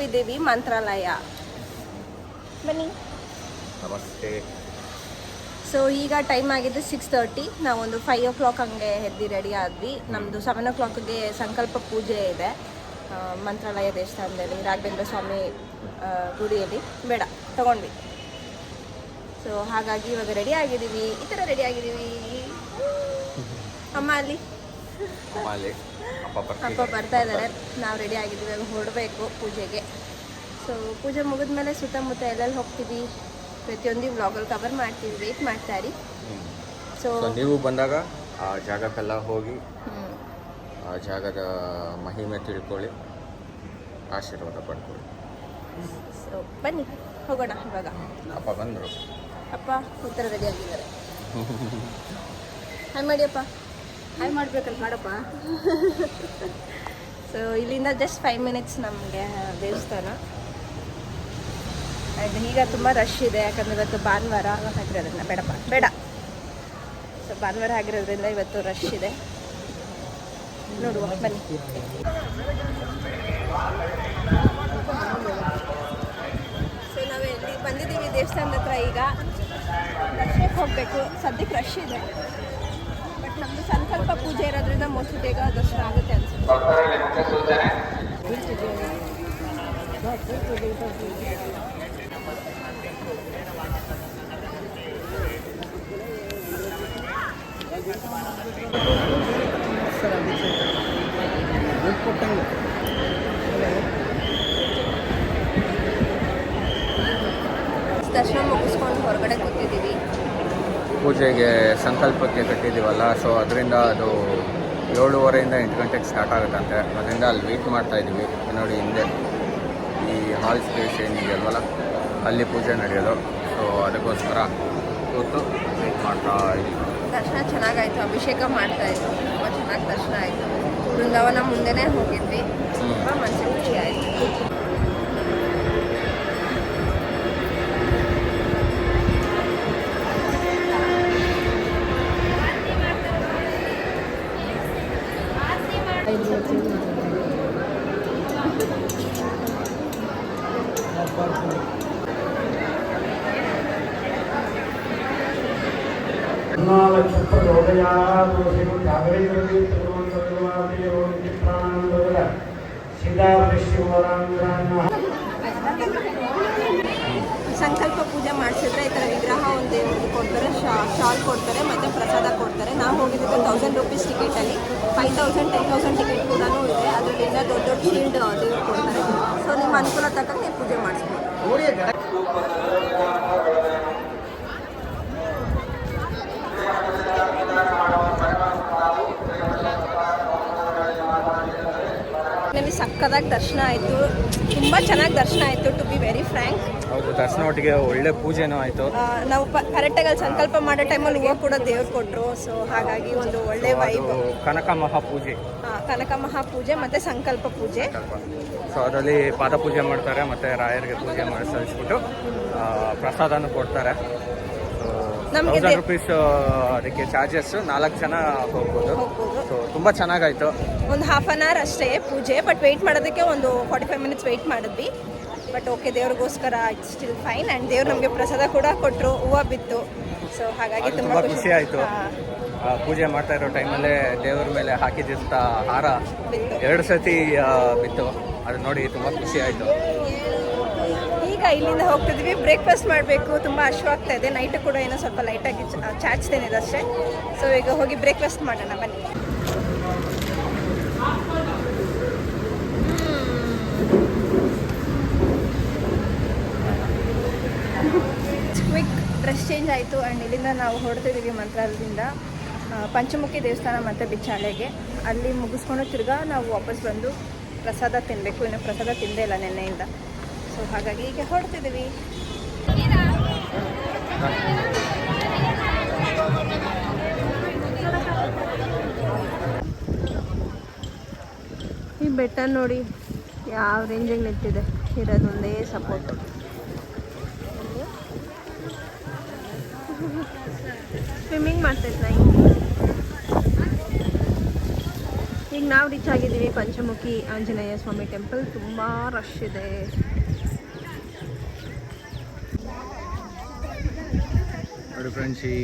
ನಾವಿದ್ದೀವಿ ಮಂತ್ರಾಲಯ. ಬನ್ನಿ. ನಮಸ್ತೆ. ಸೊ ಈಗ ಟೈಮ್ ಆಗಿದೆ ಸಿಕ್ಸ್ ತರ್ಟಿ ನಾವೊಂದು ಫೈವ್ ಓ ಕ್ಲಾಕ್ ಹಂಗೆ ಎದ್ದು ರೆಡಿ ಆದ್ವಿ. ನಮ್ಮದು ಸೆವೆನ್ ಓ ಕ್ಲಾಕ್ಗೆ ಸಂಕಲ್ಪ ಪೂಜೆ ಇದೆ. ಮಂತ್ರಾಲಯ ದೇವಸ್ಥಾನದಲ್ಲಿ ರಾಘವೇಂದ್ರ ಸ್ವಾಮಿ ಗುಡಿಯಲ್ಲಿ. ಬೇಡ ತಗೊಂಡ್ವಿ. ಸೊ ಹಾಗಾಗಿ ಇವಾಗ ರೆಡಿ ಆಗಿದ್ದೀವಿ. ಈ ಥರ ರೆಡಿ ಆಗಿದ್ದೀವಿ. ಅಮ್ಮ ಅಲ್ಲಿ. ಅಪ್ಪ ಅಪ್ಪ ಬರ್ತಾ ಇದ್ದಾರೆ. ನಾವು ರೆಡಿ ಆಗಿದ್ದೀವಿ ಹೊರಡಬೇಕು ಪೂಜೆಗೆ. ಸೊ ಪೂಜೆ ಮುಗಿದ್ಮೇಲೆ ಸುತ್ತಮುತ್ತ ಎಲ್ಲೆಲ್ಲಿ ಹೋಗ್ತೀವಿ? ಪ್ರತಿಯೊಂದು ವ್ಲಾಗಲ್ಲಿ ಕವರ್ ಮಾಡ್ತೀವಿ. ವೇಟ್ ಮಾಡ್ತಾ ಇರಿ ಸೊ ನೀವು ಬಂದಾಗ ಆ ಜಾಗಕ್ಕೆಲ್ಲ ಹೋಗಿ ಆ ಜಾಗದ ಮಹಿಮೆ ತಿಳ್ಕೊಳ್ಳಿ. ಆಶೀರ್ವಾದ ಪಡ್ಕೊಳ್ಳಿ. ಸೊ ಬನ್ನಿ. ಹೋಗೋಣ ಇವಾಗ. ಅಪ್ಪ ಬಂದರು. ಅಪ್ಪ ಉತ್ತರ ರೆಡಿ ಆಗಿದ್ದಾರೆ. ಹಾಯ್ ಮಾಡಿಯಪ್ಪ. ಹಾಯ್ ಮಾಡ್ಬೇಕಲ್ಲ ಮಾಡಪ್ಪ ಸೊ ಇಲ್ಲಿಂದ ಜಸ್ಟ್ ಫೈವ್ ಮಿನಿಟ್ಸ್ ನಮಗೆ ದೇವಸ್ಥಾನ. ಆ್ಯಂಡ್ ಈಗ ತುಂಬ ರಶ್ ಇದೆ, ಯಾಕಂದರೆ ಇವತ್ತು ಭಾನುವಾರ ಆಗಿರೋದ್ರಿಂದ. ಬೇಡಪ್ಪ, ಬೇಡ. ಸೊ ಭಾನುವಾರ ಆಗಿರೋದ್ರಿಂದ ಇವತ್ತು ರಶ್ ಇದೆ. ನೋಡುವ, ಬನ್ನಿ. ಸೊ ನಾವು ಎಲ್ಲಿ ಬಂದಿದ್ದೀವಿ ದೇವಸ್ಥಾನದ ಹತ್ರ ಈಗ. ದರ್ಶನಕ್ಕೆ ಹೋಗಬೇಕು. ಸದ್ಯಕ್ಕೆ ರಶ್ ಇದೆ. ಬಟ್ ನಮ್ಮದು ಸಂಕಲ್ಪ ಪೂಜೆ ಇರೋದ್ರಿಂದ ಮೋಸ್ಟ್ಲಿ ಬೇಗ ದರ್ಶನ ಆಗುತ್ತೆ ಅನ್ಸುತ್ತೆ ದರ್ಶನ ಮುಗಿಸ್ಕೊಂಡು ಹೊರಗಡೆ ಕೂತಿದ್ದೀವಿ ಪೂಜೆಗೆ ಸಂಕಲ್ಪಕ್ಕೆ ಕಟ್ಟಿದ್ದೀವಲ್ಲ ಸೊ ಅದರಿಂದ ಅದು ಏಳುವರೆಯಿಂದ ಎಂಟು ಗಂಟೆಗೆ ಸ್ಟಾರ್ಟ್ ಆಗುತ್ತಂತೆ. ಅದರಿಂದ ಅಲ್ಲಿ ವೆಯ್ಟ್ ಮಾಡ್ತಾ ಇದ್ದೀವಿ. ನೋಡಿ ಹಿಂದೆ ಈ ಹಾಲ್ ಸ್ಪೇಸ್ ಏನಿದೆಯಲ್ವಲ್ಲ ಅಲ್ಲಿ ಪೂಜೆ ನಡೆಯೋದು ಸೊ ಅದಕ್ಕೋಸ್ಕರ ಕೂತು ವೆಯ್ಟ್ ಮಾಡ್ತಾ ಇದ್ದೀವಿ. ದರ್ಶನ ಚೆನ್ನಾಗಾಯಿತು ಅಭಿಷೇಕ ಮಾಡ್ತಾ ಇದ್ವಿ ತುಂಬ ಚೆನ್ನಾಗಿ ದರ್ಶನ ಆಯಿತು. ಬೃಂದಾವನ ಮುಂದೆನೇ ಹೋಗಿದ್ವಿ. ತುಂಬ ಮನಸ್ಸು ಖುಷಿ ಆಯಿತು. ಸಂಕಲ್ಪ ಪೂಜೆ ಮಾಡಿಸಿದ್ರೆ ಈ ಥರ ವಿಗ್ರಹ ಒಂದು ಒಂದು ಕೊಡ್ತಾರೆ ಶಾಲ್ ಕೊಡ್ತಾರೆ, ಮತ್ತು ಪ್ರಸಾದ ಕೊಡ್ತಾರೆ. ನಾವು ಹೋಗಿದ್ದು thousand rupees ಟಿಕೆಟಲ್ಲಿ five thousand ten thousand ticket ಕೂಡ ಇದೆ. ಅದರಿಂದ ದೊಡ್ಡ ದೊಡ್ಡ ಶೀಲ್ಡ್ ದೇವ್ರು ಕೊಡ್ತಾರೆ. ಸೊ ನಿಮ್ಮ ಅನುಕೂಲ ತಕ್ಕಂತೆ ಪೂಜೆ ಮಾಡಿಸ್ಬೋದು. ನನಗೆ ಸಕ್ಕದಾಗಿ ದರ್ಶನ ಆಯಿತು. ತುಂಬ ಚೆನ್ನಾಗಿ ದರ್ಶನ ಆಯಿತು ಟು ಬಿ ವೆರಿ ಫ್ರ್ಯಾಂಕ್ ಹೌದು ದರ್ಶನ ಒಟ್ಟಿಗೆ ಒಳ್ಳೆ ಪೂಜೆನೂ ಆಯಿತು. ನಾವು ಕರೆಕ್ಟಾಗಿ ಅಲ್ಲಿ ಸಂಕಲ್ಪ ಮಾಡೋ ಟೈಮಲ್ಲಿ ಹೂವು ಕೂಡ ದೇವ್ರು ಕೊಟ್ಟರು ಸೊ ಹಾಗಾಗಿ ಒಂದು ಒಳ್ಳೆ ವೈಬ್ ಕನಕ ಮಹಾಪೂಜೆ ಕನಕ ಮಹಾಪೂಜೆ ಮತ್ತೆ ಸಂಕಲ್ಪ ಪೂಜೆ. ಸೊ ಅದರಲ್ಲಿ ಪಾದ ಪೂಜೆ ಮಾಡ್ತಾರೆ ಮತ್ತೆ ರಾಯರಿಗೆ ಪೂಜೆ ಮಾಡಿ ಸಲ್ಲಿಸ್ಬಿಟ್ಟು ಪ್ರಸಾದನೂ ಕೊಡ್ತಾರೆ. ತೌಸಂಡ್ ರುಪೀಸ್ ಅದಕ್ಕೆ ಚಾರ್ಜಸ್ ನಾಲ್ಕು ಜನ ಹೋಗ್ಬೋದು. ಹೋಗ್ಬೋದು. ಸೊ ತುಂಬ ಚೆನ್ನಾಗಾಯ್ತು. ಒಂದು ಹಾಫ್ ಆನ್ ಅವರ್ ಅಷ್ಟೇ ಪೂಜೆ ಬಟ್ ವೆಯ್ಟ್ ಮಾಡೋದಕ್ಕೆ ಒಂದು ಫಾರ್ಟಿ ಫೈವ್ ಮಿನಿಟ್ಸ್ ವೆಯ್ಟ್ ಮಾಡಿದ್ವಿ. ಬಟ್ ಓಕೆ ದೇವ್ರಿಗೋಸ್ಕರ ಇಟ್ಸ್ ಸ್ಟಿಲ್ ಫೈನ್ ಆ್ಯಂಡ್ ದೇವ್ರು ನಮಗೆ ಪ್ರಸಾದ ಕೂಡ ಕೊಟ್ಟರು ಹೂವು ಬಿತ್ತು. ಸೊ ಹಾಗಾಗಿ ತುಂಬ ಖುಷಿ. ಆಯಿತು. ಪೂಜೆ ಮಾಡ್ತಾ ಇರೋ ಟೈಮಲ್ಲೇ ದೇವ್ರ ಮೇಲೆ ಹಾಕಿದಂಥ ಹಾರ ಎರಡು ಸತಿ ಬಿತ್ತು. ಅದು ನೋಡಿ ತುಂಬ ಖುಷಿ ಆಯಿತು. ಈಗ ಇಲ್ಲಿಂದ ಹೋಗ್ತಿದ್ವಿ. ಬ್ರೇಕ್ಫಾಸ್ಟ್ ಮಾಡಬೇಕು. ತುಂಬ ಹಶ್ವಾಗ್ತಾ ಇದೆ. ನೈಟ್ ಕೂಡ ಏನೋ ಸ್ವಲ್ಪ ಲೈಟಾಗಿ ಚಾಚ್ತೇನೆ ಅಷ್ಟೇ. ಸೊ ಈಗ ಹೋಗಿ ಬ್ರೇಕ್ಫಾಸ್ಟ್ ಮಾಡೋಣ. ಬನ್ನಿ. ಚೇಂಜ್ ಆಯಿತು ಆ್ಯಂಡ್ ಇಲ್ಲಿಂದ ನಾವು ಹೊರಡ್ತಿದ್ದೀವಿ ಮಂತ್ರಾಲಯದಿಂದ ಪಂಚಮುಖಿ ದೇವಸ್ಥಾನ ಮತ್ತು ಬಿಚ್ಚಾಲೆಗೆ. ಅಲ್ಲಿ ಮುಗಿಸ್ಕೊಂಡು ತಿರ್ಗಾ ನಾವು ವಾಪಸ್ ಬಂದು ಪ್ರಸಾದ ತಿನ್ನಬೇಕು ಇನ್ನು ಪ್ರಸಾದ ತಿಂದೇ ಇಲ್ಲ ನಿನ್ನೆಯಿಂದ. ಸೊ ಹಾಗಾಗಿ ಈಗ ಹೊರಡ್ತಿದ್ದೀವಿ ಈ ಬೆಟ್ಟ ನೋಡಿ, ಯಾವ ರೇಂಜಿಗೆ ನಿಂತಿದೆ. ಇರೋದೊಂದೇ ಸಪೋರ್ಟ್ ಸ್ವಿಮ್ಮಿಂಗ್ ಮಾಡ್ತೈತೆ ನಾ ಈಗ ನಾವು ರೀಚ್ ಆಗಿದ್ದೀವಿ ಪಂಚಮುಖಿ ಆಂಜನೇಯ ಸ್ವಾಮಿ ಟೆಂಪಲ್ ತುಂಬ ರಶ್ ಇದೆ. ನೋಡಿ ಫ್ರೆಂಡ್ಸ್ ಈ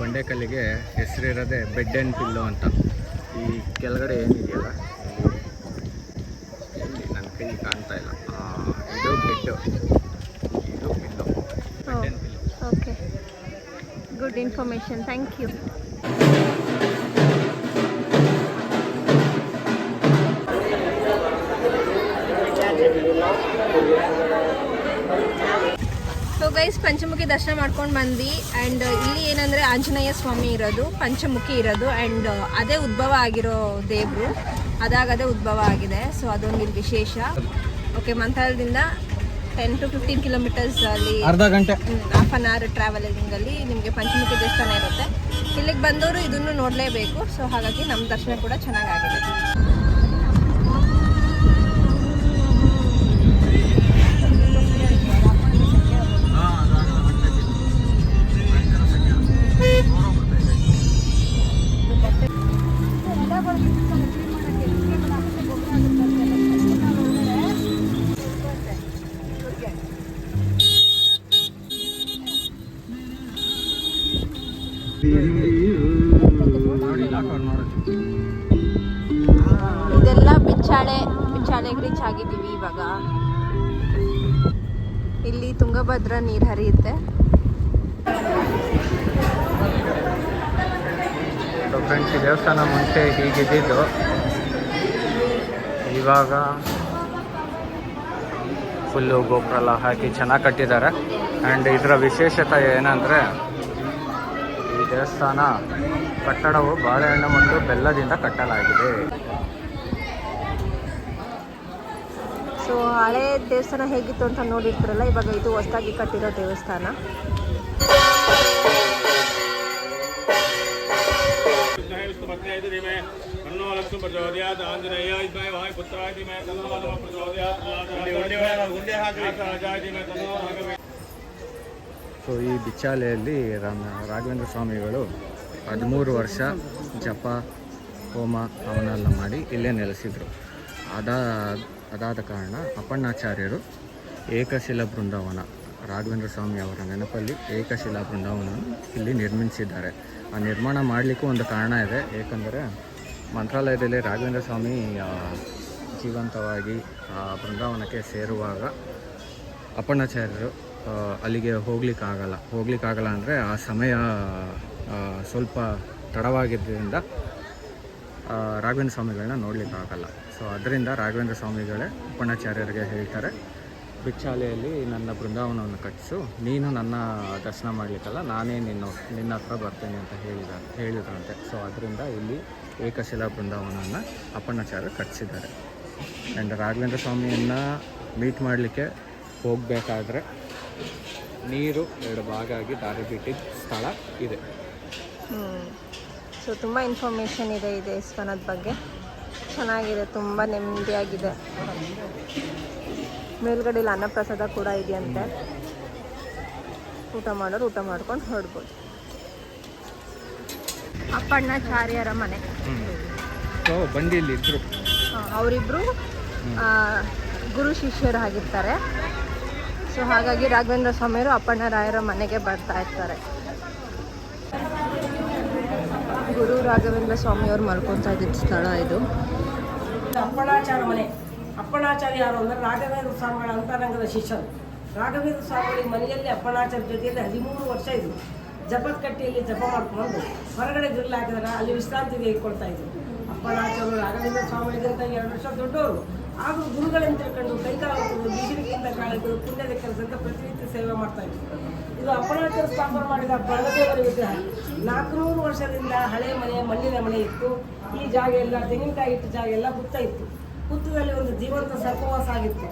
ಬಂಡೆಕಲ್ಲಿಗೆ ಹೆಸರಿರೋದೆ ಬೆಡ್ ಆ್ಯಂಡ್ ಪಿಲ್ಲೋ ಅಂತ. ಈ ಕೆಳಗಡೆ ಏನಿದೆಯಲ್ಲ ನನ್ನ ಕೈ ಕಾಣ್ತಾ ಇಲ್ಲ. ಇದು ಬೆಡ್ಡು ಇದು pillow bed and pillow okay good information thank you so guys Panchamukhi ದರ್ಶನ ಮಾಡ್ಕೊಂಡು ಬಂದು ಆ್ಯಂಡ್ ಇಲ್ಲಿ ಏನಂದರೆ ಆಂಜನೇಯ ಸ್ವಾಮಿ ಇರೋದು, ಪಂಚಮುಖಿ ಇರೋದು ಆ್ಯಂಡ್ ಅದೇ ಉದ್ಭವ ಆಗಿರೋ ದೇವರು. ಅದಾಗದೇ ಉದ್ಭವ ಆಗಿದೆ. ಸೊ ಅದೊಂದು ಇಲ್ಲಿ ವಿಶೇಷ. ಓಕೆ ಮಂತ್ರಾಲಯದಿಂದ ಟೆನ್ ಟು ಫಿಫ್ಟೀನ್ ಕಿಲೋಮೀಟರ್ಸ್ ಅಲ್ಲಿ ಅರ್ಧ ಗಂಟೆ. ಹಾಫ್ ಅನ್ ಅವರ್ ಟ್ರಾವೆಲಿಂಗಲ್ಲಿ ನಿಮಗೆ ಪಂಚಮುಖಿ ದೇವಸ್ಥಾನ ಇರುತ್ತೆ. ಇಲ್ಲಿಗೆ ಬಂದವರು ಇದನ್ನು ನೋಡಲೇಬೇಕು. ಸೊ ಹಾಗಾಗಿ ನಮ್ಮ ದರ್ಶನ ಕೂಡ ಚೆನ್ನಾಗಾಗಿದೆ. ತುಂಗಭದ್ರಾ ನೀರು ಹರಿಯುತ್ತೆ. ಫ್ರೆಂಡ್ಸ್ ಈ ದೇವಸ್ಥಾನ ಮುಂಚೆ ಹೀಗಿದ್ದಿದ್ದು, ಇವಾಗ ಫುಲ್ಲು ಗೋಪುರ ಎಲ್ಲ ಹಾಕಿ ಚೆನ್ನಾಗಿ ಕಟ್ಟಿದ್ದಾರೆ. ಆ್ಯಂಡ್ ಇದರ ವಿಶೇಷತೆ ಏನಂದರೆ, ಈ ದೇವಸ್ಥಾನ ಕಟ್ಟಡವು ಬಾಳೆಹಣ್ಣು ಮತ್ತು ಬೆಲ್ಲದಿಂದ ಕಟ್ಟಲಾಗಿದೆ ಸೊ ಹಳೆ ದೇವಸ್ಥಾನ ಹೇಗಿತ್ತು ಅಂತ ನೋಡಿರ್ತಾರಲ್ಲ, ಇವಾಗ ಇದು ಹೊಸದಾಗಿ ಕಟ್ಟಿರೋ ದೇವಸ್ಥಾನ. ಸೊ, ಈ ಬಿಚ್ಚಾಲೆಯಲ್ಲಿ ರಾಮ, ರಾಘವೇಂದ್ರ ಸ್ವಾಮಿಗಳು ಹದಿಮೂರು ವರ್ಷ ಜಪ, ಹೋಮ ಅವನ್ನೆಲ್ಲ ಮಾಡಿ ಇಲ್ಲೇ ನೆಲೆಸಿದ್ರು. ಅದಾದ ಅದಾದ ಕಾರಣ ಅಪ್ಪಣ್ಣಾಚಾರ್ಯರು ಏಕಶಿಲಾ ಬೃಂದಾವನ, ರಾಘವೇಂದ್ರ ಸ್ವಾಮಿ ಅವರ ನೆನಪಲ್ಲಿ ಏಕಶಿಲಾ ಬೃಂದಾವನವನ್ನು ಇಲ್ಲಿ ನಿರ್ಮಿಸಿದ್ದಾರೆ. ಆ ನಿರ್ಮಾಣ ಮಾಡಲಿಕ್ಕೂ ಒಂದು ಕಾರಣ ಇದೆ. ಏಕೆಂದರೆ ಮಂತ್ರಾಲಯದಲ್ಲಿ ರಾಘವೇಂದ್ರ ಸ್ವಾಮಿ ಜೀವಂತವಾಗಿ ಆ ಬೃಂದಾವನಕ್ಕೆ ಸೇರುವಾಗ ಅಪ್ಪಣ್ಣಾಚಾರ್ಯರು ಅಲ್ಲಿಗೆ ಹೋಗ್ಲಿಕ್ಕಾಗಲ್ಲ. ಹೋಗ್ಲಿಕ್ಕಾಗಲ್ಲ ಅಂದರೆ ಆ ಸಮಯ ಸ್ವಲ್ಪ ತಡವಾಗಿದ್ದರಿಂದ ರಾಘವೇಂದ್ರ ಸ್ವಾಮಿಗಳನ್ನ ನೋಡಲಿಕ್ಕಾಗಲ್ಲ. ಸೊ ಅದರಿಂದ ರಾಘವೇಂದ್ರ ಸ್ವಾಮಿಗಳೇ ಉಪಣಾಚಾರ್ಯರಿಗೆ ಹೇಳ್ತಾರೆ ಬಿಚ್ಚಾಲೆಯಲ್ಲಿ ನನ್ನ ಬೃಂದಾವನವನ್ನು ಕಟ್ಟಿಸು, ನೀನು ನನ್ನ ದರ್ಶನ ಮಾಡಲಿಕ್ಕಲ್ಲ, ನಾನೇ ನಿನ್ನ ನಿನ್ನ ಹತ್ರ ಬರ್ತೇನೆ ಅಂತ ಹೇಳಿದ ಹೇಳಿದ್ರಂತೆ ಸೊ ಅದರಿಂದ ಇಲ್ಲಿ ಏಕಶಿಲಾ ಬೃಂದಾವನವನ್ನು ಅಪ್ಪಣ್ಣಾಚಾರ್ಯ ಕಟ್ಟಿಸಿದ್ದಾರೆ. ಆ್ಯಂಡ್ ರಾಘವೇಂದ್ರ ಸ್ವಾಮಿಯನ್ನು ಮೀಟ್ ಮಾಡಲಿಕ್ಕೆ ಹೋಗಬೇಕಾದ್ರೆ ನೀರು ಎರಡು ಭಾಗ ಆಗಿ ದಾರಿ ಬಿಟ್ಟಿದ್ದ ಸ್ಥಳ ಇದೆ. ಸೊ ತುಂಬ ಇನ್ಫಾರ್ಮೇಷನ್ ಇದೆ ಈ ದೇವಸ್ಥಾನದ ಬಗ್ಗೆ. ಚೆನ್ನಾಗಿದೆ ತುಂಬ ನೆಮ್ಮದಿಯಾಗಿದೆ. ಮೇಲ್ಗಡೆ ಇಲ್ಲಿ ಅನ್ನಪ್ರಸಾದ ಕೂಡ ಇದೆಯಂತೆ. ಊಟ ಮಾಡೋರು ಊಟ ಮಾಡ್ಕೊಂಡು ಹೊರಡ್ಬೋದು. ಅಪ್ಪಣ್ಣಾಚಾರ್ಯರ ಮನೆ. ಇದ್ರು. ಅವರಿಬ್ರು ಗುರು ಶಿಷ್ಯರಾಗಿರ್ತಾರೆ ಸೊ ಹಾಗಾಗಿ ರಾಘವೇಂದ್ರ ಸ್ವಾಮಿಯವರು ಅಪ್ಪಣ್ಣ ರಾಯರ ಮನೆಗೆ ಬರ್ತಾ ಇರ್ತಾರೆ. ಗುರು ರಾಘವೇಂದ್ರ ಸ್ವಾಮಿಯವರು ಮಲ್ಕೊತಾ ಇದ್ದಿದ್ದ ಸ್ಥಳ ಇದು. ಅಪ್ಪಣಾಚಾರ ಮನೆ ಅಪ್ಪಣಾಚಾರ್ಯ ಯಾರು ಅಂದ್ರೆ ರಾಘವೇಂದ್ರ ಸ್ವಾಮಿಗಳ ಅಂತರಂಗದ ಶಿಷ್ಯರು. ರಾಘವೇಂದ್ರ ಸ್ವಾಮಿಗಳ ಮನೆಯಲ್ಲಿ ಅಪ್ಪಣಾಚಾರ ಜೊತೆಯಲ್ಲಿ ಹದಿಮೂರು ವರ್ಷ ಇದ್ರು. ಜಪಕಟ್ಟಿಯಲ್ಲಿ ಜಪ ಮಾಡ್ಕೊಂಡು ಹೊರಗಡೆ ಗ್ರಿಲ್ ಹಾಕಿದ್ರೆ, ಅಲ್ಲಿ ವಿಶ್ರಾಂತಿ ತೆಗೆದುಕೊಳ್ತಾ ಇದ್ರು. ಅಪ್ಪಣಾಚಾರ ರಾಘವೇಂದ್ರ ಸ್ವಾಮಿಗಳಿಗಿಂತ ಎರಡು ವರ್ಷ ದೊಡ್ಡವರು. ಆದರೂ ಗುರುಗಳನ್ನು ತಿಳ್ಕೊಂಡು ಕೈಕಾಲು ಬಿಸಿಲಿಗಿಂತ ಕಾಳಿದು ಪುಣ್ಯದ ಕೆಲಸ ಪ್ರತಿನಿತ್ಯ ಸೇವೆ ಮಾಡ್ತಾ ಇದ್ರು. ಇದು ಅಪ್ಪಣಾಚಾರ ಸ್ಥಾಪನೆ ಮಾಡಿದ ಪರ್ವತೇವರ ವಿಗ್ರಹ. ನಾಲ್ಕುನೂರು ವರ್ಷದಿಂದ ಹಳೆ ಮನೆ, ಮಣ್ಣಿನ ಮನೆ ಇತ್ತು. ಈ ಜಾಗ ಎಲ್ಲ ತೆಂಗಿನಕಾಯಿ ಇಟ್ಟ ಜಾಗ ಎಲ್ಲ ಹುತ್ತ ಇತ್ತು. ಹುತ್ತದಲ್ಲಿ ಒಂದು ಜೀವಂತ ಸರ್ಪವಾಸ ಆಗಿತ್ತು.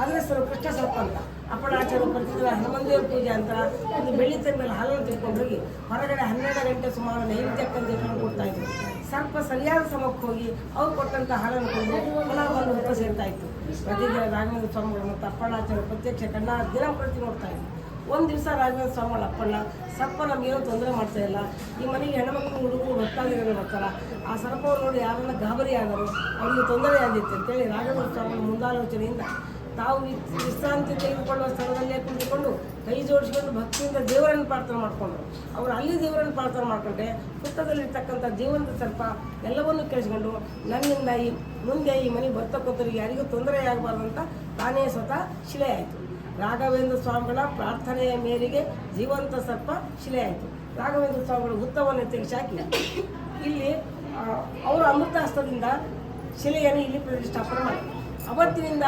ಅದರ ಹೆಸರು ಕೃಷ್ಣ ಸರ್ಪ ಅಂತ. ಅಪ್ಪಣಾಚಾರ್ಯ ಪ್ರತಿದಿನ ಹನುಮಂದೇವ್ರ ಪೂಜೆ ಅಂತ ಒಂದು ಬೆಳ್ಳಿ ಮೇಲೆ ಹಾಲನ್ನು ತಿಳ್ಕೊಂಡು ಹೋಗಿ ಹೊರಗಡೆ ಹನ್ನೆರಡು ಗಂಟೆ ಸುಮಾರು ನೈವೇದ್ಯಕ್ಕಂತ ಕಂಡು ಕೊಡ್ತಾ ಇದ್ರು. ಸರ್ಪ ಸರಿಯಾದ ಸಮಕ್ಕೆ ಹೋಗಿ ಅವ್ರು ಕೊಟ್ಟಂತ ಹಾಲನ್ನು ಕೊಂಡು ಪುನಃ ಬಂದು ಸೇರ್ತಾ ಇತ್ತು. ಪ್ರತಿದಿನ ರಾಘವೇಂದ್ರ ಸ್ವಾಮಿಗಳು ಮತ್ತು ಅಪ್ಪಣಾಚಾರ್ಯ ಪ್ರತ್ಯಕ್ಷ ಕಣ್ಣ ದಿನ ಪ್ರತಿ ನೋಡ್ತಾ ಇದ್ರು. ಒಂದು ದಿವಸ ರಾಘವೇಂದ್ರ ಸ್ವಾಮಿ ಅಪ್ಪಣ್ಣ ಸರ್ಪ ನಮಗೇನೋ ತೊಂದರೆ ಮಾಡ್ತಾ ಇಲ್ಲ. ಈ ಮನೆಗೆ ಹೆಣ್ಮಕ್ಳು, ಹುಡುಗರು ಭಕ್ತಾದಿಗಳು ಬರ್ತಾರ ಆ ಸರ್ಪವನ್ನು ನೋಡಿ ಯಾರನ್ನ ಗಾಬರಿ ಆದರು ಅವರಿಗೆ ತೊಂದರೆ ಆಗಿತ್ತು ಅಂತೇಳಿ ರಾಘವೇಂದ್ರ ಸ್ವಾಮಿ ಮುಂದಾಲೋಚನೆಯಿಂದ ತಾವು ವಿಶ್ರಾಂತಿ ತೆಗೆದುಕೊಳ್ಳುವ ಸ್ಥಳದಲ್ಲೇ ಕುಳಿತುಕೊಂಡು ಕೈ ಜೋಡಿಸಿಕೊಂಡು ಭಕ್ತಿಯಿಂದ ದೇವರನ್ನು ಪ್ರಾರ್ಥನೆ ಮಾಡಿಕೊಂಡ್ರು. ಅವರು ಅಲ್ಲಿ ದೇವರನ್ನು ಪ್ರಾರ್ಥನೆ ಮಾಡಿಕೊಂಡ್ರೆ ಪುಸ್ತಕದಲ್ಲಿರ್ತಕ್ಕಂಥ ಜೀವನದ ಸರ್ಪ ಎಲ್ಲವನ್ನೂ ಕೇಳಿಸ್ಕೊಂಡು, ನನ್ನಿಂದ ಈ ಮುಂದೆ ಈ ಮನೆಗೆ ಬರ್ತಕ್ಕಂಥವ್ರಿಗೆ ಯಾರಿಗೂ ತೊಂದರೆ ಆಗಬಾರ್ದು ಅಂತ ತಾನೇ ಸ್ವತಃ ಶಿಲೆ ಆಯಿತು. ರಾಘವೇಂದ್ರ ಸ್ವಾಮಿಗಳ ಪ್ರಾರ್ಥನೆಯ ಮೇರೆಗೆ ಜೀವಂತ ಸರ್ಪ ಶಿಲೆಯಾಯಿತು. ಆಯಿತು ರಾಘವೇಂದ್ರ ಸ್ವಾಮಿಗಳು ಹುತ್ತವನ್ನು ತೆಗೆಸಾಕಿ ಇಲ್ಲಿ ಅವರ ಅಮೃತ ಹಸ್ತದಿಂದ ಶಿಲೆಯನ್ನು ಇಲ್ಲಿ ಪ್ರತಿಷ್ಠಾಪನೆ ಮಾಡಿ ಅವತ್ತಿನಿಂದ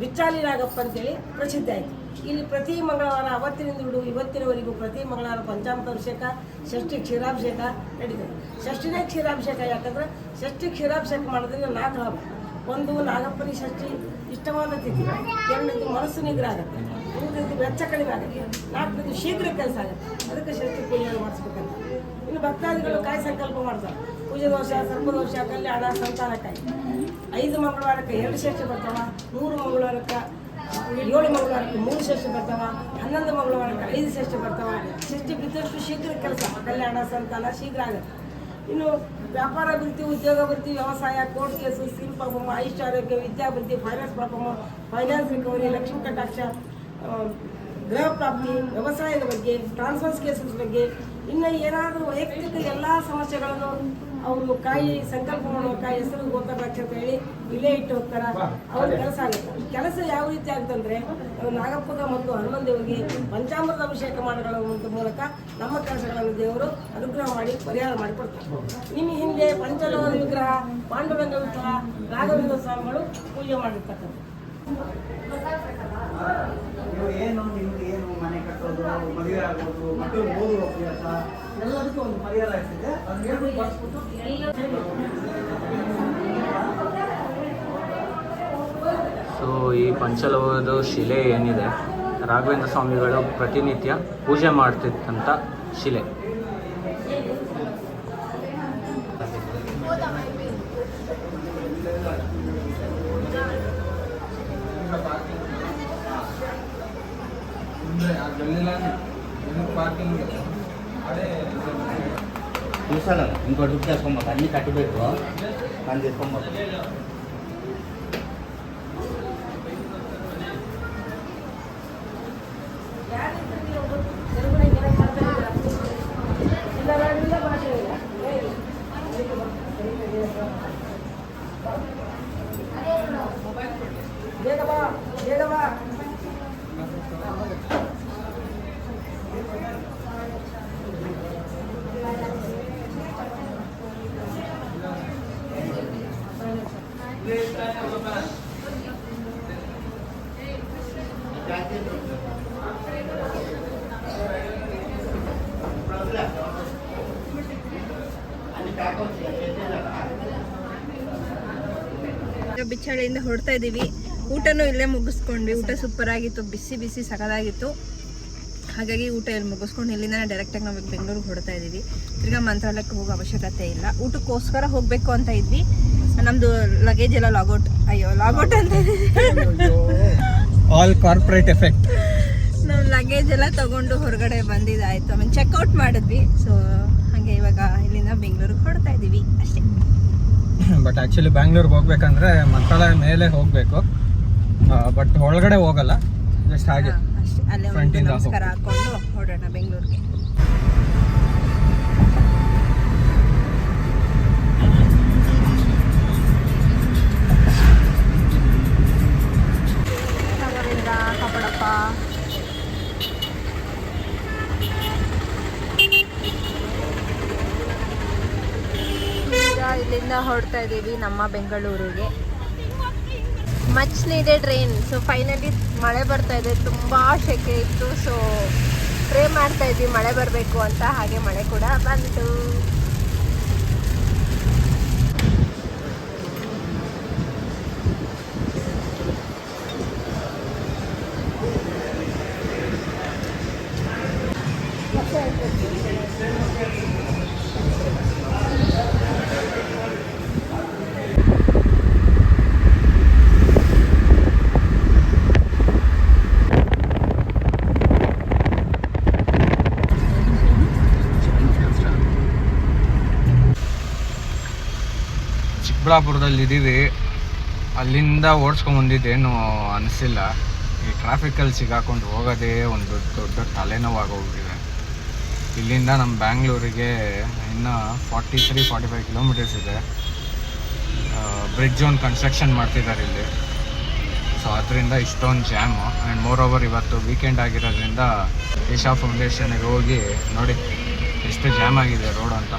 ಬಿಚ್ಚಾಲಿ ನಾಗಪ್ಪ ಅಂತೇಳಿ ಪ್ರಸಿದ್ಧ ಆಯಿತು. ಇಲ್ಲಿ ಪ್ರತಿ ಮಂಗಳವಾರ ಅವತ್ತಿನಿಂದ ಹಿಡಿದು ಇವತ್ತಿನವರೆಗೂ ಪ್ರತಿ ಮಂಗಳವಾರ ಪಂಚಾಮೃತ ಅಭಿಷೇಕ ಷಷ್ಠಿ ಕ್ಷೀರಾಭಿಷೇಕ ನಡೀತದೆ. ಷಷ್ಠಿನೇ ಕ್ಷೀರಾಭಿಷೇಕ ಯಾಕಂದ್ರೆ ಷಷ್ಠಿ ಕ್ಷೀರಾಭಿಷೇಕ ಮಾಡೋದ್ರಿಂದ ನಾಲ್ಕು ಲಾಭ ಒಂದು ನಾಗಪ್ಪನ ಷಷ್ಠಿ ಇಷ್ಟವಾದ ತಿಥಿ. ಎರಡನೇದು ಮನಸ್ಸು ನಿಗ್ರಹ ಆಗುತ್ತೆ. ಮೂರನೇದು ವೆಚ್ಚ ಕಡಿಮೆ ಆಗುತ್ತೆ. ನಾಲ್ಕನೇದು ಶೀಘ್ರ ಕೆಲಸ ಆಗುತ್ತೆ. ಅದಕ್ಕೆ ಷಷ್ಠಿ ಪೂಜೆ ಮಾಡಿಸ್ಬೇಕಂತ. ಇನ್ನು ಭಕ್ತಾದಿಗಳು ಕಾಯಿ ಸಂಕಲ್ಪ ಮಾಡ್ತಾರೆ. ಪೂಜೆ ದೋಷ ಸರ್ಪದೋಷ ಕಲ್ಯಾಣ ಸಂತಾನಕ್ಕಾಗಿ ಐದು ಮಂಗಳವಾರಕ್ಕೆ ಎರಡು ಷಷ್ಠಿ ಬರ್ತಾವ, ಮೂರು ಮಂಗಳವಾರಕ್ಕೆ, ಏಳು ಮಂಗಳವಾರಕ್ಕೆ ಮೂರು ಷಷ್ಠಿ ಬರ್ತಾವ, ಹನ್ನೊಂದು ಮಂಗಳವಾರಕ್ಕೆ ಐದು ಷಷ್ಠಿ ಬರ್ತಾವ. ಷಷ್ಠಿ ಬಿದ್ದಷ್ಟು ಶೀಘ್ರ ಕೆಲಸ. ಕಲ್ಯಾಣ, ಸಂತಾನ ಶೀಘ್ರ ಆಗುತ್ತೆ. ಇನ್ನು ಉದ್ಯೋಗ ಅಭಿವೃದ್ಧಿ, ವ್ಯವಸಾಯ ಕೋರ್ಟ್ ಕೇಸು ಸಿಲ್ ಪರ್ಫಾರ್ಮ್ ಆರೋಗ್ಯ ವಿದ್ಯಾವೃತ್ತಿ finance problem finance recovery Lakshmi ಕಟಾಕ್ಷ ಗೃಹ ಪ್ರಾಪ್ತಿ, ವ್ಯವಸಾಯದ ಬಗ್ಗೆ ಟ್ರಾನ್ಸ್ಫರ್ಸ್ ಕೇಸಸ್ ಬಗ್ಗೆ, ಇನ್ನು ಏನಾದರೂ ವೈಯಕ್ತಿಕ ಎಲ್ಲ ಸಮಸ್ಯೆಗಳನ್ನು ಅವರು ಕಾಯಿ ಸಂಕಲ್ಪ ಮಾಡುವ ಕಾಯಿ ಹೆಸರು ಅಂತ ಹೇಳಿ ಇಲ್ಲೇ ಇಟ್ಟು ಹೋಗ್ತಾರ? ಅವ್ರ ಕೆಲಸ ಆಗುತ್ತೆ. ಕೆಲಸ ಯಾವ ರೀತಿ ಆಗ್ತಂದ್ರೆ ಅದು ನಾಗಪ್ಪಗ ಮತ್ತು ಹನುಮನ್ ದೇವರಿಗೆ ಪಂಚಾಮೃತ ಅಭಿಷೇಕ ಮಾಡಗಳ ಮೂಲಕ ನಮ್ಮ ಕೆಲಸಗಳನ್ನು ದೇವರು ಅನುಗ್ರಹ ಮಾಡಿ ಪರಿಹಾರ ಮಾಡಿಕೊಡ್ತಾರೆ ನಿಮ್ಮ ಹಿಂದೆ ಪಂಚಲೋಹದ ವಿಗ್ರಹ ಪಾಂಡುರಂಗ ವಿಗ್ರಹ ರಾಘವೇಂದ್ರ ಸ್ವಾಮಿಗಳು ಪೂಜೆ ಮಾಡಿರ್ತಕ್ಕಂಥ ಕಟ್ಟೋದು ಮದುವೆ ಆಗೋದು ಮಕ್ಕಳು ಓದುವ ಅಭ್ಯಾಸ, ಎಲ್ಲದಕ್ಕೂ ಒಂದು ಪರಿಹಾರ ಆಗ್ತಿದೆ. ಅದನ್ನ ಹೇಳ್ಬಿಟ್ಟು ಬರ್ಸ್ಬಿಟ್ಟು. ಸೊ ಈ ಪಂಚಲೋಹದ ಶಿಲೆ ಏನಿದೆ? ರಾಘವೇಂದ್ರ ಸ್ವಾಮಿಗಳು ಪ್ರತಿನಿತ್ಯ ಪೂಜೆ ಮಾಡ್ತಿದ್ದಂಥ ಶಿಲೆ. ఉన్నాయి. ఆ గల్లీలోనే ఎందుకు పార్కింగ్ అదే చూసాను ఇంకో డ్రిప్ చేసుకోమాక అన్నీ కట్టి పెట్టుకో చేసుకోమాక ಬಿಚ್ಚಾಳಿಯಿಂದ ಹೊಡ್ತಾ ಇದ್ದೀವಿ. ಊಟನೂ ಇಲ್ಲೇ ಮುಗಿಸ್ಕೊಂಡ್ವಿ. ಊಟ ಸೂಪರ್ ಆಗಿತ್ತು. ಬಿಸಿ ಬಿಸಿ ಸಖತ್ತಾಗಿತ್ತು ಹಾಗಾಗಿ ಊಟ ಇಲ್ಲಿ ಮುಗಿಸ್ಕೊಂಡು ಇಲ್ಲಿಂದ ಡೈರೆಕ್ಟಾಗಿ ನಾವು ಬೆಂಗಳೂರಿಗೆ ಹೊಡ್ತಾ ಇದ್ದೀವಿ. ತಿರ್ಗಾ ಮಂತ್ರಾಲಯಕ್ಕೆ ಹೋಗೋ ಅವಶ್ಯಕತೆ ಇಲ್ಲ. ಊಟಕ್ಕೋಸ್ಕರ ಹೋಗಬೇಕು ಅಂತ ಇದ್ವಿ. ನಮ್ಮದು ಲಗೇಜ್ ಎಲ್ಲ ಲಾಗೌಟ್ ಅಯ್ಯೋ ಲಾಗೌಟ್ ಅಂತ ಆಲ್ ಕಾರ್ಪೊರೇಟ್ ಎಫೆಕ್ಟ್ ನಮ್ಮ ಲಗೇಜ್ ಎಲ್ಲ ತಗೊಂಡು ಹೊರಗಡೆ ಬಂದಿದ್ದಾಯಿತು ಆಮೇಲೆ ಚೆಕ್ಔಟ್ ಮಾಡಿದ್ವಿ. ಸೊ ಹಾಗೆ ಇವಾಗ ಇಲ್ಲಿಂದ ಬೆಂಗಳೂರಿಗೆ ಹೊಡ್ತಾ ಇದ್ದೀವಿ. ಅಷ್ಟೇ. ಬಟ್ ಆ್ಯಕ್ಚುಲಿ ಬ್ಯಾಂಗ್ಳೂರ್ಗೆ ಹೋಗ್ಬೇಕಂದ್ರೆ ಮಕ್ಕಳ ಮೇಲೆ ಹೋಗಬೇಕು. ಬಟ್ ಒಳಗಡೆ ಹೋಗಲ್ಲ. ಜಸ್ಟ್ ಹಾಗೆ. ನಮಸ್ಕಾರ ಹಾಕೊಂಡು ಹೊರಡೋಣ ಬೆಂಗಳೂರಿಗೆ ರಾಘವೇಂದ್ರ ಕಾಪಾಡಪ್ಪ ಈಗ ಇಲ್ಲಿಂದ ಹೊರಡ್ತಾ ಇದ್ದೀವಿ ನಮ್ಮ ಬೆಂಗಳೂರಿಗೆ. ಮಚ್ ಇದೆ ಟ್ರೈನ್ ಸೊ ಫೈನಲಿ ಮಳೆ ಬರ್ತಾ ಇದೆ. ತುಂಬ ಸೆಕೆ ಇತ್ತು. ಸೊ ಪ್ರೇ ಮಾಡ್ತಾ ಇದ್ವಿ ಮಳೆ ಬರಬೇಕು ಅಂತ. ಹಾಗೆ ಮಳೆ ಕೂಡ ಬಂತು. ದೊಡ್ಡಬಳ್ಳಾಪುರದಲ್ಲಿ ಇದ್ದೀವಿ ಅಲ್ಲಿಂದ ಓಡಿಸ್ಕೊಂಡ್ ಬಂದಿದ್ದೇನು ಅನಿಸಿಲ್ಲ. ಈ ಟ್ರಾಫಿಕಲ್ಲಿ ಸಿಗಾಕೊಂಡು ಹೋಗೋದೇ ಒಂದು ದೊಡ್ಡ ತಲೆನೋವಾಗೋಗ್ಬಿಟ್ಟಿದೆ. ಇಲ್ಲಿಂದ ನಮ್ಮ ಬ್ಯಾಂಗ್ಳೂರಿಗೆ ಇನ್ನು forty three forty five kilometres ಇದೆ ಬ್ರಿಡ್ಜ್ ಒಂದು ಕನ್ಸ್ಟ್ರಕ್ಷನ್ ಮಾಡ್ತಿದ್ದಾರೆ ಇಲ್ಲಿ. ಸೊ ಅದರಿಂದ ಇಷ್ಟೊಂದು ಜಾಮು ಆ್ಯಂಡ್ ಮೋರ್ ಓವರ್ ಇವತ್ತು ವೀಕೆಂಡ್ ಆಗಿರೋದ್ರಿಂದ ಏಷಾ ಫೌಂಡೇಶನ್ಗೆ ಹೋಗಿ ನೋಡಿ ಎಷ್ಟು ಜಾಮ್ ಆಗಿದೆ ರೋಡ್ ಅಂತ.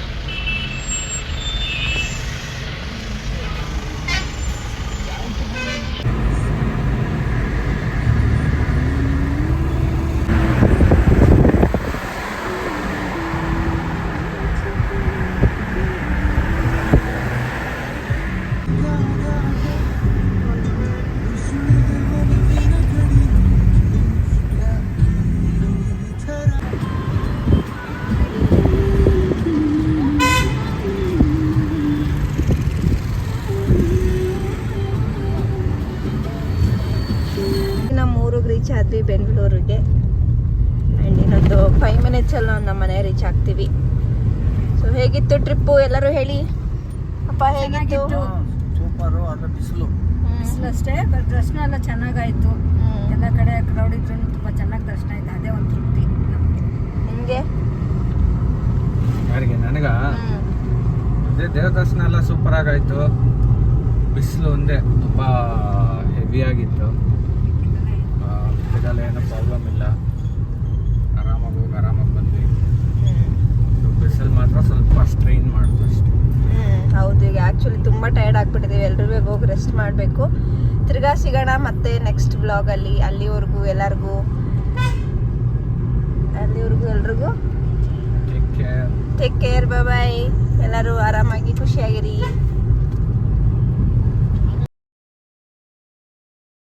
ಬೆಂಗಳೂರಿಗೆ. ಆ್ಯಂಡ್ ಇನ್ನೊಂದು ಫೈವ್ ಮಿನಿಟ್ಸಲ್ಲಿ ನಾವು ನಮ್ಮ ಮನೆ ರೀಚ್ ಆಗ್ತೀವಿ. ಸೊ ಹೇಗಿತ್ತು ಟ್ರಿಪ್ಪು ಎಲ್ಲರೂ ಹೇಳಿ. ಅಪ್ಪ ಹೇಗಿತ್ತು? ಸೂಪರು ಆದರೆ ಬಿಸಿಲು. ಬಿಸಿಲು ಅಷ್ಟೇ ದರ್ಶನ ಎಲ್ಲ ಚೆನ್ನಾಗಾಯಿತು. ಎಲ್ಲ ಕಡೆ ಕ್ರೌಡ್ ಇದ್ರೂ ತುಂಬಾ ಚೆನ್ನಾಗಿ ದರ್ಶನ ಆಯ್ತು. ಅದೇ ಒಂದು ತೃಪ್ತಿ ನಿಮಗೆ. ನನಗೆ ಯಾರಿಗೆ? ನನಗ? ಅದೇ ದೇವ್ರ ದರ್ಶನ ಎಲ್ಲ ಸೂಪರ್ ಆಗಾಯ್ತು. ಬಿಸಿಲು ಒಂದೇ ತುಂಬ ಹೆವಿ ಆಗಿತ್ತು. ಇದೆಲ್ಲ ಏನೂ ಪ್ರಾಬ್ಲಮ್ ಇಲ್ಲ. ಆರಾಮಾಗಿ ಹೋಗಿ ಆರಾಮಾಗಿ ಬಂದ್ವಿ. ಬಿಸಿಲು ಮಾತ್ರ ಸ್ವಲ್ಪ ಸ್ಟ್ರೈನ್ ಮಾಡ್ತು ಅಷ್ಟೇ. ಹೌದು ಈಗ ಆ್ಯಕ್ಚುಲಿ ತುಂಬ ಟಯರ್ಡ್ ಆಗಿಬಿಟ್ಟಿದ್ದೀವಿ ಎಲ್ರಿಗೂ ಹೋಗಿ ರೆಸ್ಟ್ ಮಾಡಬೇಕು. ತಿರ್ಗಾ ಸಿಗೋಣ ಮತ್ತೆ ನೆಕ್ಸ್ಟ್ ಬ್ಲಾಗಲ್ಲಿ ಅಲ್ಲಿವರೆಗೂ ಎಲ್ಲರಿಗೂ. ಅಲ್ಲಿವರೆಗೂ ಎಲ್ರಿಗೂ. ಟೇಕ್ ಕೇರ್ ಬಾಯ್ ಎಲ್ಲರೂ ಆರಾಮಾಗಿ ಖುಷಿಯಾಗಿರಿ.